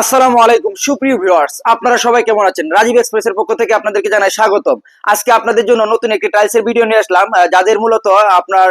আসসালামু আলাইকুম, সুপ্রিয় ভিউয়ার্স। আপনারা সবাই কেমন আছেন? রাজীব এক্সপ্রেসের পক্ষ থেকে আপনাদেরকে জানাই স্বাগতম। আজকে আপনাদের জন্য নতুন একটি টাইলসের ভিডিও নিয়ে আসলাম যাদের মূলত আপনার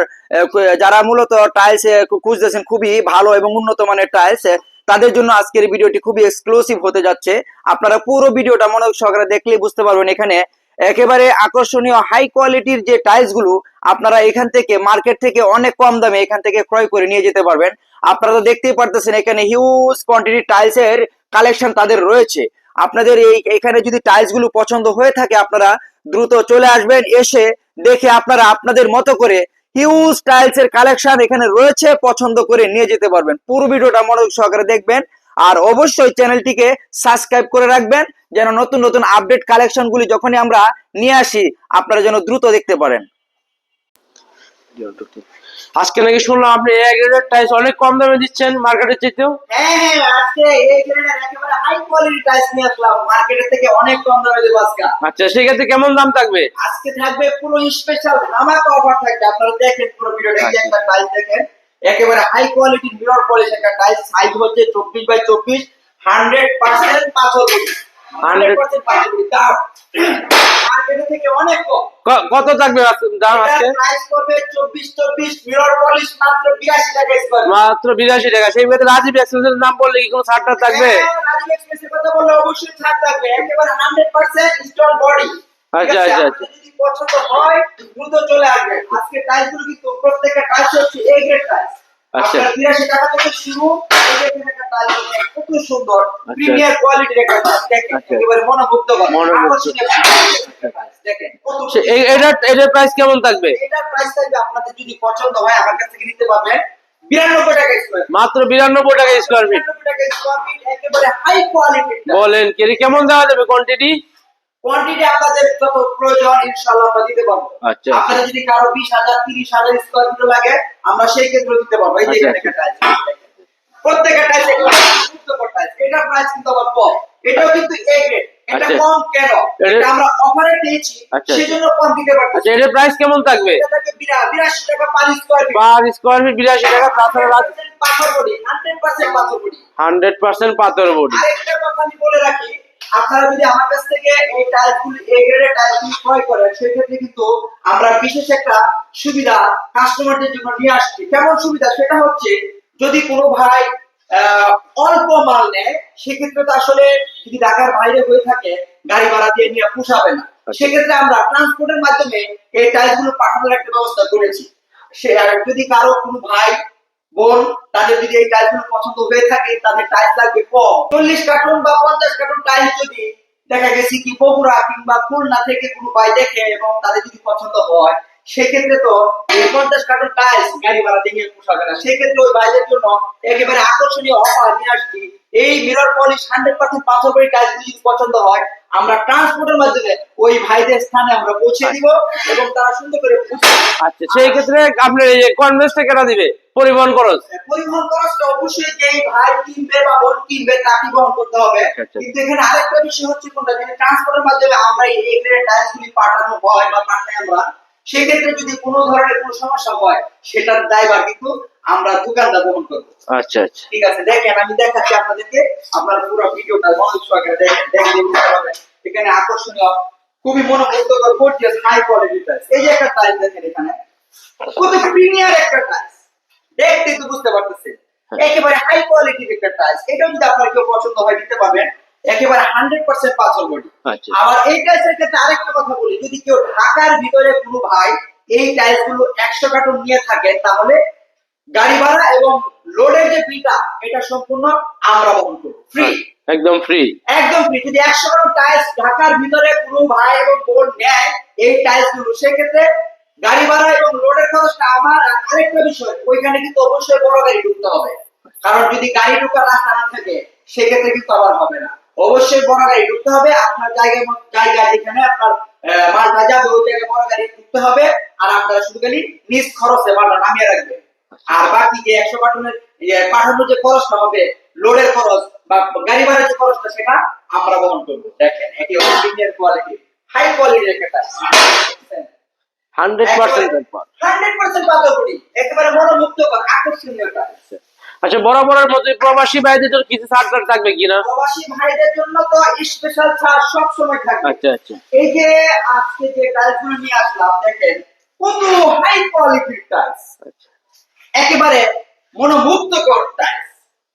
যারা মূলত টাইলস খুঁজতেছেন খুবই ভালো এবং উন্নত মানের টাইলস তাদের জন্য আজকের ভিডিওটি খুবই এক্সক্লুসিভ হতে যাচ্ছে। আপনারা পুরো ভিডিওটা মনোযোগ সহকারে দেখলেই বুঝতে পারবেন এখানে একেবারে আকর্ষণীয় হাই কোয়ালিটির যে টাইলসগুলো, আপনারা এখান থেকে মার্কেট থেকে অনেক কম দামে এখান থেকে ক্রয় করে নিয়ে যেতে পারবেন। আপনারা তো দেখতেই পারতেছেন, এখানে হিউজ কোয়ান্টিটি টাইলস এর কালেকশন তাদের রয়েছে। আপনাদের এই, এখানে যদি টাইলসগুলো পছন্দ হয়ে থাকে, আপনারা দ্রুত চলে আসবেন, এসে দেখে আপনারা আপনাদের মতো করে হিউজ টাইলস এর কালেকশন এখানে রয়েছে, পছন্দ করে নিয়ে যেতে পারবেন। পুরো ভিডিওটা মনোযোগ সহকারে দেখবেন, আর অবশ্যই চ্যানেলটিকে সাবস্ক্রাইব করে রাখবেন। যেন নতুন নতুন আপডেট কালেকশন গুলি যখনই আমরা নিয়ে আসি আপনারা যেন দ্রুত দেখতে পারেন। আজকে নাকি শুনলাম আপনি এক গ্রেডের টাইলস অনেক কম দামে দিচ্ছেন মার্কেটের চাইতেও। হ্যাঁ হ্যাঁ আজকে এই গ্রেডের একেবারে হাই কোয়ালিটি টাইলস নিয়ে আসলাম। মার্কেটের থেকে অনেক কম দামে দেবো আজকে। আচ্ছা সেক্ষেত্রে কেমন দাম থাকবে? আজকে থাকবে পুরো স্পেশাল ধামাকা অফার থাকবে। আপনারা দেখেন পুরো ভিডিওটা এই একটা টাইলস দেখেন একেবারে হাই কোয়ালিটি মিরর পলিশ একটা টাইলস সাইজ হচ্ছে চব্বিশ বাই চব্বিশ হান্ড্রেড পার্সেন্ট পাথর কত থাকবে দাম আজকে? মাত্র বিরাশি টাকা সেই ক্ষেত্রে রাজীব এক্সপ্রেসের নাম বললে কি কোনো ছাড়টা থাকবে? হ্যাঁ, রাজীব এক্সপ্রেসের কথা বললে অবশ্যই ছাড় থাকবে। একেবারে 100% বডি আচ্ছা, আচ্ছা, আচ্ছা। পছন্দ হয় দ্রুত চলে আসবেন। আজকে টাইলসগুলো কিন্তু প্রত্যেকটা টাইলস হচ্ছে এ গ্রেড টাইলস আচ্ছা। আপনার 82 টাকা থেকে শুরু কত সুন্দর আচ্ছা। প্রিমিয়ার কোয়ালিটির একটা টাইলস দেখেন আচ্ছা। একেবারে মনোমুগ্ধকর মনোমুগ্ধ। আকর্ষণীয় একটা দেখেন এটার প্রাইস কেমন থাকবে এটার প্রাইস থাকবে আপনাদের যদি পছন্দ হয় আমার কাছ থেকে নিতে পারবেন 92 টাকা স্কয়ার মাত্র বিরানব্বই টাকা স্কোয়ার ফিট একেবারে হাই কোয়ালিটির বলেন কেমন দেওয়া যাবে কোয়ান্টিটি কোয়ান্টিটি আপনাদের যত প্রয়োজন ইনশাআল্লাহ আমরা দিতে পারব। আচ্ছা। আপনাদের যদি কারও স্কোয়ার ফিট লাগে আমরা সেই ক্ষেত্রে দিতে পারব। এই যে আচ্ছা, এখানে একটা টাইলস প্রত্যেকটা টাইলস এটা প্রাইস কিন্তু আবার কম। এটাও কিন্তু এ গ্রেড এটা আচ্ছা। কম কেন? এটা- আমরা অফারে আচ্ছা। সেজন্য কম দিতে পারতেছি আচ্ছা প্রাইস কেমন থাকবে? এটা থাকে বিরা- বিরাশি টাকা per square feet per square feet বিরাশি টাকা তাছাড়া পাথর বডি হান্ড্রেড পার্সেন্ট পাথর বডি। হান্ড্রেড পার্সেন্ট পাথর বডি। আরেকটা কথা আমি বলে রাখি আপনারা যদি আমার কাছ থেকে এই টাইলসগুলি এই গ্রেডের টাইলসগুলি ক্রয় করেন সেক্ষেত্রে কিন্তু আমরা বিশেষ একটা সুবিধা কাস্টমারদের জন্য নিয়ে আসছি। কেমন সুবিধা? সেটা হচ্ছে যদি কোনো ভাই অল্প মাল নেয় সেক্ষেত্রে তো আসলে যদি ঢাকার বাইরে হয়ে থাকে গাড়ি ভাড়া দিয়ে নিয়ে পোষাবে না। সেক্ষেত্রে আমরা ট্রান্সপোর্টের মাধ্যমে এই টাইলসগুলো পাঠানোর একটা ব্যবস্থা করেছি। সে আর যদি কারও কোনো ভাই বোন, তাদের যদি এই টাইলসগুলো পছন্দ হয়ে থাকে, তাদের টাইলস লাগবে কম। চল্লিশ কার্টুন বা পঞ্চাশ কার্টুন টাইলস যদি দেখা গেছে কি বগুড়া কিংবা খুলনা থেকে কোনো ভাই দেখে এবং তাদের যদি পছন্দ হয়, সেক্ষেত্রে তো এই পঞ্চাশ কার্টুন টাইলস গাড়ি ভাড়া দিয়ে পোষাবে না। সেক্ষেত্রে ওই ভাইদের জন্য একেবারে আকর্ষণীয় অফার নিয়ে আসছি। এই মিরর পলিশ হান্ড্রেড পার্সেন্ট পাথর করে টাইলস যদি পছন্দ হয় আমরা ট্রান্সপোর্টের মাধ্যমে ওই ভাইদের স্থানে আমরা পৌঁছে দিব এবং তারা সুন্দর করে আচ্ছা সেই ক্ষেত্রে আপনার এই কনভেন্সটা কেনা দিবে? পরিবহন খরচ। পরিবহন খরচটা অবশ্যই যেই ভাই কিনবে বা বোন কিনবে তাকে বহন করতে হবে। আচ্ছা। কিন্তু এখানে আরেকটা বিষয় হচ্ছে কোনটা? যে ট্রান্সপোর্টের মাধ্যমে আমরা এই গ্রেড টাইলস গুলি পাঠানো হয় বা পাঠাই আমরা সেক্ষেত্রে যদি কোনো ধরনের কোনো সমস্যা হয় সেটার দায়ভার কিন্তু আমরা দোকানদার বহন করব আচ্ছা আচ্ছা। ঠিক আছে দেখেন আমি দেখাচ্ছি আপনাদেরকে। আপনারা পুরো ভিডিওটা মনোযোগ সহকারে দেখেন পারবেন এখানে আকর্ষণীয় খুবই মনোমুগ্ধকর গর্জিয়াস হাই কোয়ালিটি টাইলস এই যে একটা টাইলস দেখেন এখানে। কত প্রিমিয়ার একটা টাইলস দেখতে তো বুঝতে পারতেছেন। একেবারে হাই কোয়ালিটির একটা টাইলস এটা যদি আপনার কেউ পছন্দ হয় দিতে পারবেন। একেবারে হান্ড্রেড পার্সেন্ট পাথর বডি। আচ্ছা। আবার এই টাইলসের ক্ষেত্রে আরেকটা কথা বলি যদি কেউ ঢাকার ভিতরে কোনো ভাই এই টাইলসগুলো একশো কার্টুন নিয়ে থাকে তাহলে গাড়ি ভাড়া এবং লোডের যে ফিটা এটা সম্পূর্ণ আমরা বহন করব। ফ্রি একদম ফ্রি একদম ফ্রি যদি একশো কার্টুন টাইলস ঢাকার ভিতরে কোনো ভাই এবং বোন নেয় এই টাইলসগুলো সেক্ষেত্রে গাড়ি ভাড়া এবং লোডের খরচটা আমার আরেকটা বিষয় ওইখানে কিন্তু অবশ্যই বড় গাড়ি ঢুকতে হবে। কারণ যদি গাড়ি ঢুকার রাস্তা না থাকে সেক্ষেত্রে কিন্তু আবার হবে না। অবশ্যই বড় গাড়ি ঢুকতে হবে আপনার জায়গায় জায়গা যেখানে আপনার মালটা যাবে ওই জায়গায় বড় গাড়ি ঢুকতে হবে আর আপনারা শুধু খালি নিজ খরচে মালটা নামিয়ে রাখবেন। আর বাকি যে একশো পাঠানোর পাঠানোর যে খরচটা হবে লোডের খরচ বা গাড়ি ভাড়ার যে খরচটা সেটা আমরা বহন করব। দেখেন এটি হচ্ছে কোয়ালিটি হাই কোয়ালিটির একটা tiles hundred percent hundred percent পাথরগুলি একেবারে মনোমুগ্ধকর আকর্ষণীয় টাইলস আচ্ছা বরাবরের মধ্যে প্রবাসী ভাইদের জন্য কিছু ছাড় টাড় থাকবে কিনা প্রবাসী ভাইদের জন্য তো স্পেশাল ছাড় সব সময় থাকবে। আচ্ছা আচ্ছা। এই যে আজকে যে টাইলসগুলো নিয়ে আসলাম দেখেন কত হাই কোয়ালিটির টাইলস আচ্ছা। একেবারে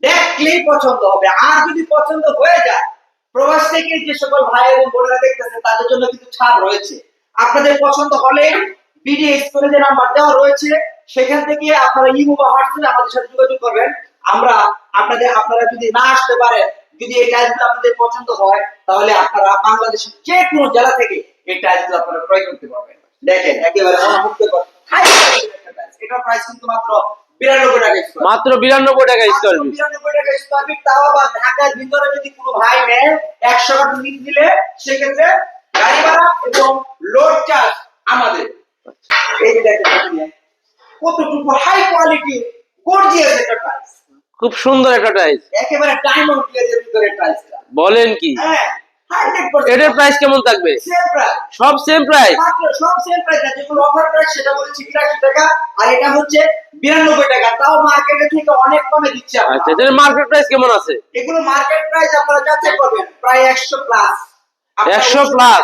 দেখলেই পছন্দ হবে। আর যদি পছন্দ হয়ে যায়, প্রবাস থেকে যে সকল ভাই এবং বোনেরা তাদের জন্য কিন্তু ছাড় রয়েছে। আপনাদের পছন্দ হলে ভিডিও স্ক্রিনে যে নাম্বার দেওয়া রয়েছে, সেখান থেকে আপনারা ইমো বা হোয়াটসঅ্যাপে আমাদের সাথে যোগাযোগ করবেন। আমরা আপনাদের আপনারা যদি না আসতে পারেন, যদি এই টাইলসগুলো আপনাদের পছন্দ হয়, তাহলে আপনারা বাংলাদেশের যে কোনো জেলা থেকে এই টাইলসগুলো আপনারা ক্রয় করতে পারবেন। দেখেন, একেবারে মনোমুগ্ধকর। হাই টাইলস প্রাইস কিন্তু মাত্র বিরানব্বই টাকা স্কোয়ার মাত্র বিরানব্বই টাকা স্কোয়ার ফিট তাও আবার ঢাকার ভিতরে যদি কোনো ভাই নেয় একশো টাকা দিলে সেক্ষেত্রে গাড়ি ভাড়া এবং লোড চার্জ আমাদের। এই যে কতটুকু হাই কোয়ালিটি গর্জিয়াস একটা টাইলস খুব সুন্দর একটা টাইলস একেবারে ডায়মন্ড গ্লেজের ভিতরে টাইলসটা বলেন কি? হ্যাঁ। এটার প্রাইস কেমন থাকবে? সব সেম প্রাইস সব সেম প্রাইস আছে। যেগুলো অফার প্রাইস সেটা বলেছি বিরাশি টাকা। আর এটা হচ্ছে বিরানব্বই টাকা। তাও মার্কেটে থেকে অনেক কমে দিচ্ছে আচ্ছা এটার মার্কেট প্রাইস কেমন আছে? এগুলো মার্কেট প্রাইস আপনারা যাচাই করবেন। প্রায় একশো প্লাস 100 plus?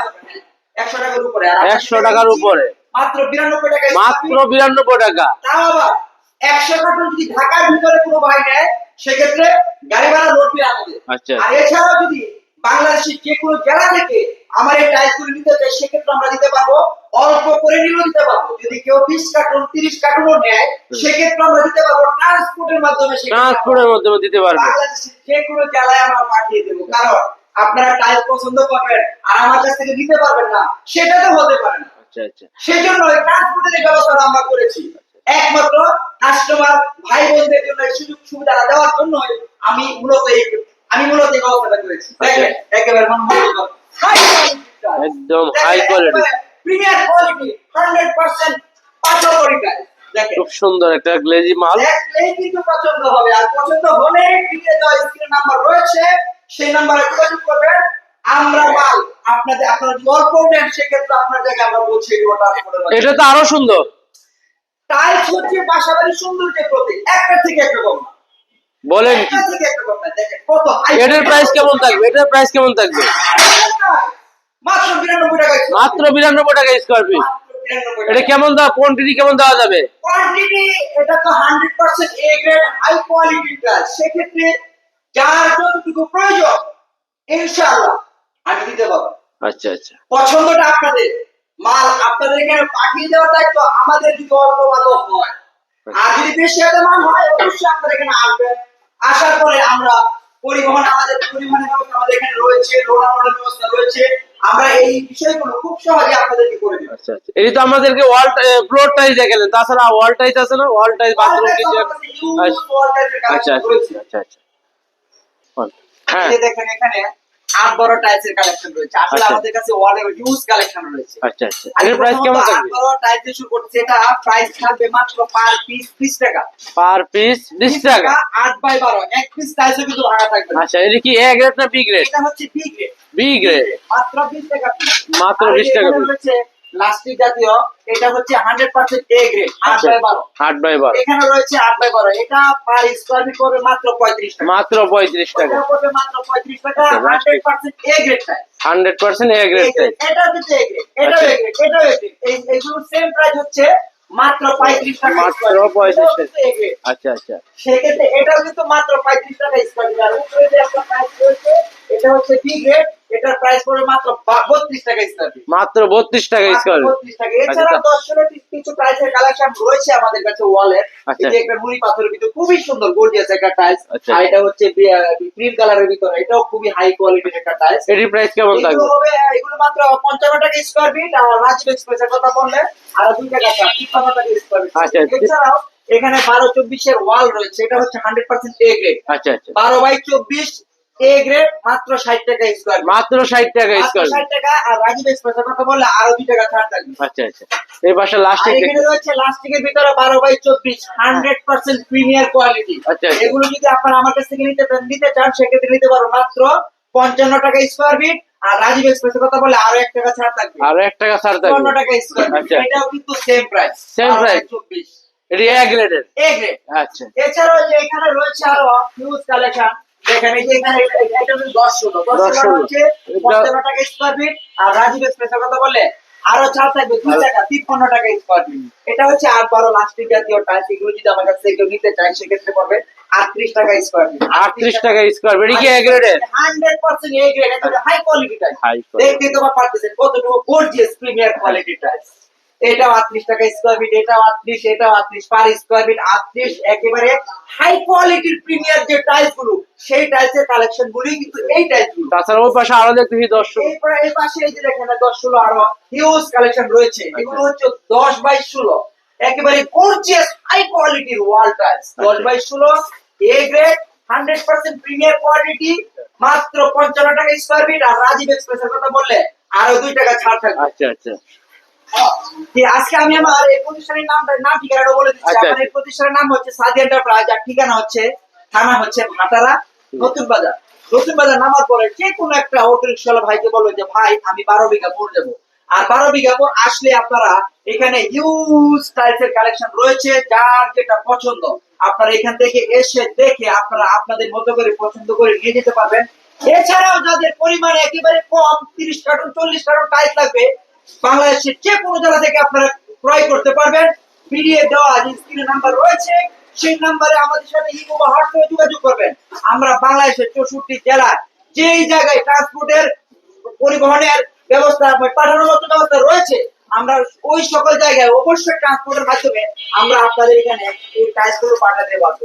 একশো টাকার উপরে। আর আপনাদের 100 টাকার উপরে। মাত্র বিরানব্বই টাকা মাত্র বিরানব্বই টাকা। তাও আবার একশো টাকা যদি ঢাকার ভিতরে কোনো ভাই নেয় সেক্ষেত্রে গাড়ি ভাড়া লোড দিয়ে আমাদের আচ্ছা। আর এছাড়াও যদি বাংলাদেশের যে কোনো জেলা থেকে আমার এই টাইসগুলো নিতে চাই সেক্ষেত্রে আমরা দিতে পারব অল্প করে নিলেও দিতে পারব। যদি কেউ বিশ কার্টুন তিরিশ কার্টুনও নেয় সেক্ষেত্রে আমরা দিতে পারব ট্রান্সপোর্টের মাধ্যমে ট্রান্সপোর্টের মাধ্যমে দিতে পারবে। যে কোনো জেলায় আমরা পাঠিয়ে দেবো। কারণ আপনারা টাইল পছন্দ করবেন আর আমার কাছ থেকে নিতে পারবেন না সেটা তো হতে পারে না। আচ্ছা আচ্ছা। সেই জন্য এই ট্রান্সপোর্টের ব্যবস্থা আমরা করেছি। একমাত্র কাস্টমার ভাই বোনদের জন্য সুযোগ সুবিধা দেওয়ার জন্য আমি মূলত এই আমি মূলত এই ব্যবস্থাটা করেছি। একেবারে মন হাই একদম high quality। Premier quality hundred percent পাঁচাত্তরি দেখেন। খুব সুন্দর একটা গ্লেজি মাল। কিন্তু পছন্দ হবে। আর পছন্দ হলে টিকে দেওয়া স্ক্রিন নাম্বার রয়েছে। সেই নাম্বারে যোগাযোগ করবেন। আমরা মাল আপনাদের আপনারা যদি অল্প নেন সেক্ষেত্রে আপনার জায়গায় আমরা বলছি এটা তো আরও সুন্দর। টাইলস হচ্ছে বাসাবাড়ির সৌন্দর্যের প্রতীক। একটা থেকে একটা কম। বলেন কি? এটার প্রাইস কেমন থাকবে? এটার প্রাইস কেমন থাকবে? মাত্র বিরানব্বই টাকা স্কোয়ার ফিট এটা কেমন দেওয়া কোয়ান্টিটি কেমন দেওয়া যাবে? কোয়ান্টিটি এটা তো hundred percent A grade high সেক্ষেত্রে যার যতটুকু প্রয়োজন ইনশাআল্লাহ আমি দিতে পারব। আচ্ছা আচ্ছা। পছন্দটা আপনাদের। মাল আপনাদের এখানে পাঠিয়ে দেওয়ার দায়িত্ব আমাদের যদি অল্প ভালো হয়। আর যদি বেশি একটা মাল হয় অবশ্যই আপনাদের এখানে আসবেন। আসার পরে আমরা পরিবহন আমাদের পরিবহনের ব্যবস্থা আমাদের এখানে রয়েছে লোডানোর ব্যবস্থা রয়েছে। আমরা এই বিষয়গুলো খুব সহজে আপনাদেরকে করে দেবো। আচ্ছা আচ্ছা। এই তো আমাদেরকে ওয়াল ফ্লোর টাইল দেখালেন। তাছাড়া ওয়াল আছে না? ওয়াল টাইল বাথরুম আচ্ছা। আচ্ছা আচ্ছা আচ্ছা হ্যাঁ। দেখেন এখানে আট বড় টাইলসের কালেকশন রয়েছে। আসলে আচ্ছা। আমাদের কাছে ওয়ালের হিউজ কালেকশন রয়েছে। আচ্ছা আচ্ছা। এর প্রাইস কেমন থাকবে? টাইলস দিয়ে শুরু করতে এটা প্রাইস থাকবে মাত্র পার পিস বিশ টাকা। পার পিস বিশ টাকা? আট বাই বারো। এক পিস টাইলসও কিন্তু ভাড়া থাকবে। আচ্ছা এটা কি এ গ্রেড না বি গ্রেড এটা হচ্ছে বি গ্রেড বি গ্রেড মাত্র বিশ টাকা মাত্র আর 20 টাকা প্লাস্টিক জাতীয় এটা হচ্ছে হান্ড্রেড পার্সেন্ট এ গ্রেড আট বাই বারো। আট বাই বারো। এখানে রয়েছে আট বাই বারো। এটা পার স্কোয়ার ফিট করবে মাত্র পঁয়ত্রিশ টাকা। মাত্র পঁয়ত্রিশ টাকা। করবে মাত্র পঁয়ত্রিশ টাকা hundred percent A grade hundred percent A grade এটা grade, এটাও A এইগুলো সেম প্রাইস হচ্ছে মাত্র পঁয়ত্রিশ টাকা মাত্র square feet। 35 এটাও টাকা। কিন্তু আচ্ছা আচ্ছা। সেক্ষেত্রে এটাও কিন্তু মাত্র পঁয়ত্রিশ টাকা স্কোয়ার ফিট আর উপরে যে একটা প্রাইস রয়েছে এটা হচ্ছে বি গ্রেড এটার প্রাইস পড়বে মাত্র টাকা স্কোয়ার মাত্র বত্রিশ টাকা স্কোয়ার টাকা। এছাড়া দর্শনের কিছু টাইলসের কালেকশন রয়েছে আমাদের কাছে আচ্ছা। একটা নুড়ি পাথরের ভিতরে খুবই সুন্দর গর্জিয়াস একটা টাইলস আচ্ছা। আর এটা হচ্ছে ক্রিম কালারের ভিতরে। এটাও খুবই হাই কোয়ালিটির একটা টাইলস এটির প্রাইস কেমন থাকবে? এগুলো মাত্র পঞ্চান্ন টাকা স্কোয়ার ফিট আর রাজীব এক্সপ্রেসের কথা বললে আর দুই টাকা চার তিপ্পান্ন টাকা স্কোয়ার ফিট আচ্ছা, আচ্ছা। এছাড়াও এখানে বারো চব্বিশের ওয়াল রয়েছে। এটা হচ্ছে হান্ড্রেড পার্সেন্ট এ গ্রেড আচ্ছা আচ্ছা। বারো বাই চব্বিশ এ গ্রেড মাত্র ষাট টাকা স্কোয়ার মাত্র ষাট টাকা মাত্র স্কোয়ার ষাট টাকা আর রাজীব এক্সপ্রেসের কথা বললে আরও দুই টাকা ছাড় থাকবে। আচ্ছা আচ্ছা। এই পাশে লাস্ট আর এখানে রয়েছে লাস্টিকের ভিতরে বারো বাই চব্বিশ হান্ড্রেড পার্সেন্ট প্রিমিয়ার কোয়ালিটি আচ্ছা। এগুলো যদি আপনারা আমার কাছ থেকে নিতে নিতে চান সেক্ষেত্রে নিতে পারো মাত্র পঞ্চান্ন টাকা স্কোয়ার ফিট আর রাজীব এক্সপ্রেসের কথা বলে আরও এক টাকা ছাড় থাকবে। আরও এক টাকা ছাড় থাকবে। টাকা স্কোয়ার ফিট আচ্ছা। এটাও কিন্তু সেম প্রাইস Same price। চব্বিশ। এটি এ গ্রেডের এ গ্রেড আচ্ছা। এছাড়াও যে এখানে রয়েছে আরও হিউজ কালেকশন যে এখানে এটা হচ্ছে ষোলো। দশ দশ ষোলো। ষোলো। হচ্ছে এটা- পঞ্চান্ন টাকা স্কোয়ার ফিট আর রাজীব এক্সপ্রেসের কথা বললে আরও চার থাকবে দুই টাকা তিপ্পান্ন টাকা স্কোয়ার ফিট এটা হচ্ছে আট বারো লাস্টিক জাতীয় টাইলস এগুলো যদি আমার কাছে কেউ নিতে চায় সেক্ষেত্রে পড়বে আটত্রিশ টাকা স্কোয়ার ফিট আটত্রিশ টাকা স্কোয়ার ফিট কি এ গ্রেডের hundred percent A grade high quality tiles দেখতে তোমার পারতেছেন কতটুকু গর্জিয়াস প্রিমিয়ার কোয়ালিটি টাইলস এটাও আটত্রিশ টাকা স্কোয়ার ফিট এটাও আটত্রিশ এটাও আটত্রিশ পার স্কোয়ার ফিট আটত্রিশ একেবারে হাই কোয়ালিটির প্রিমিয়ার যে টাইলসগুলো সেই টাইলসের কালেকশন গুলি কিন্তু এই টাইলসগুলো। তাছাড়া ওই পাশে আরও দেখতেছি দর্শক এরপরে এই পাশে এই যে দেখেন দশ ষোলো আরও হিউজ কালেকশন রয়েছে। এগুলো হচ্ছে দশ বাই ষোলো। একেবারে গর্জিয়াস হাই কোয়ালিটির ওয়াল টাইলস দশ বাই ষোলো A grade hundred percent premier quality মাত্র পঞ্চান্ন টাকা স্কোয়ার ফিট আর রাজীব এক্সপ্রেসের কথা বললে আরও দুই টাকা ছাড় থাকবে। আচ্ছা আচ্ছা। আজকে আমি আমার এই প্রতিষ্ঠানের নাম ঠিকানাটা বলে দিচ্ছি। আচ্ছা, আমার এই প্রতিষ্ঠানের নাম হচ্ছে সাদি এন্টারপ্রাইজ আর ঠিকানা হচ্ছে থানা হচ্ছে ভাটারা নতুন বাজার। নতুন বাজার নামার পরে যে কোনো একটা অটো রিক্সাওয়ালা ভাইকে বলবে যে ভাই আমি বারো বিঘা মোড় যাব আর বারো বিঘা মোড় আসলে আপনারা এখানে হিউজ টাইলসের কালেকশন রয়েছে যার যেটা পছন্দ। আপনারা এখান থেকে এসে দেখে আপনারা আপনাদের মতো করে পছন্দ করে নিয়ে যেতে পারবেন। এছাড়াও যাদের পরিমাণ একেবারে কম তিরিশ কার্টুন চল্লিশ কার্টুন টাইলস লাগবে বাংলাদেশের যে কোনো জায়গা থেকে আপনারা ক্রয় করতে পারবেন। পিডিএ দেওয়া যে নাম্বার রয়েছে, সেই নাম্বারে আমাদের সাথে ইমো বা হোয়াটসঅ্যাপে যোগাযোগ করবেন। আমরা বাংলাদেশের চৌষট্টি যেই জায়গায় ট্রান্সপোর্টের পরিবহনের ব্যবস্থা পাঠানোর মতো ব্যবস্থা রয়েছে, আমরা ওই সকল জায়গায় অবশ্যই ট্রান্সপোর্টের মাধ্যমে আমরা আপনাদের এখানে এই টাইলসগুলো পাঠাতে পারব।